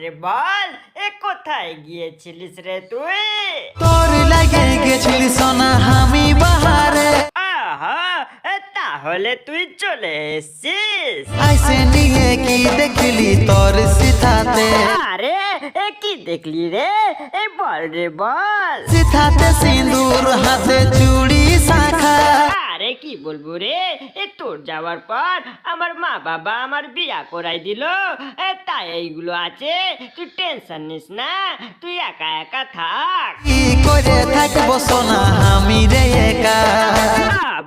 রে বল এ কোথায় গিয়েছিলিস রে তুই? তোর লাগে গেছিলি সোনা আমি বাহারে। আহা তাহলে তুই চলে এসছিস। আইসে নিয়ে কি দেখলি তোর সিথাতে? আরে এ কি দেখলি রে? এই বল রে বল। সিথাতে সিঁদুর হাতে আরে কি বলব রে? এ তোর যাওয়ার পর আমার মা বাবা আমার বিয়া করাই দিল। তাই এইগুলো আছে। তুই টেনশন নিস না তুই একা একা থাক। কি করে থাকব সোনা আমি রে একা?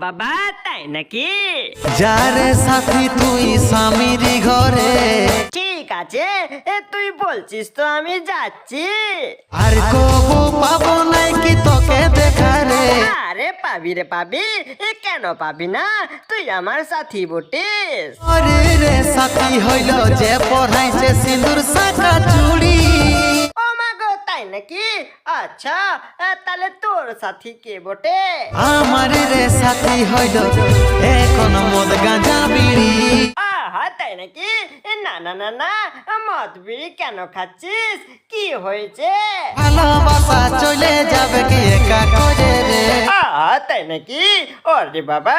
বাবা তাই নাকি? যারে সাথী তুই স্বামীর ঘরে। ঠিক আছে এ তুই বলছিস তো আমি যাচ্ছি। আর কবু পাবো আরে পাবি রে পাবি এ কেন পাবি না? তুই আমার সাথী বটিস। ওরে রে সাথী হইল যে পড়াইছে সিঁদুর শাখা চুড়ি। ও মা গো তাই নাকি? আচ্ছা তাহলে তোর সাথী কে বটে? আমার রে সাথী হইল এখন মদ গাঁজা বিড়ি। আহা তাই নাকি? না না না না মদ বিড়ি কেন খাচ্ছিস? কি হয়েছে? ভালোবাসা চলে যাবে কি একা করে রে? নাকি? ওরে বাবা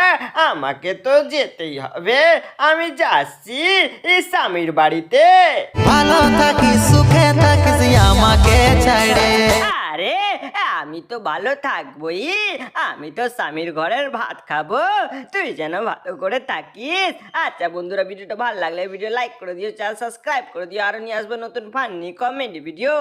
আমাকে তো যেতেই হবে। আমি যাচ্ছি এই স্বামীর বাড়িতে। ভালো থাকি সুখে থাকিস আমাকে ছাড়ে আরে আমি তো ভালো থাকবোই। আমি তো স্বামীর ঘরের ভাত খাব। তুই যেন ভালো করে থাকিস। আচ্ছা বন্ধুরা ভিডিওটা ভালো লাগলে ভিডিও লাইক করে দিও চ্যানেল সাবস্ক্রাইব করে দিও আরও নিয়ে আসব নতুন ফান্নি কমেডি ভিডিও